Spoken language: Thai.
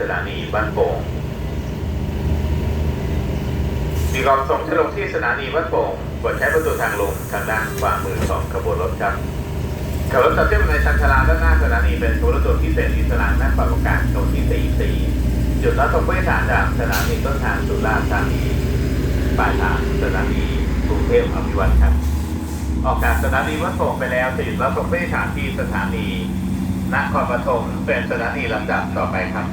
สถานีบ้านโป่งมีกองส่งจะลงที่สถานีบ้านโป่งกดใช้ประตูทางลงทางด้านขวามือของขบวนรถครับขับรถตัดเส้นในชันชาลาด้านหน้าสถานีเป็นตัวนรถด่วนพิเศษอิสลามนั่ปรับอากาศตรงที่ 44 จุดรับส่งผู้โดยสารจากสถานีต้นทางสุราษฎร์ธานีปลายทางสถานีกรุงเทพอภิวัตครับ ออกจากสถานีวัดโป่งไปแล้วจะหยุดรับส่งผู้โดยสารที่สถานี นครปฐมเป็นสถานีลำดับต่อไปครับ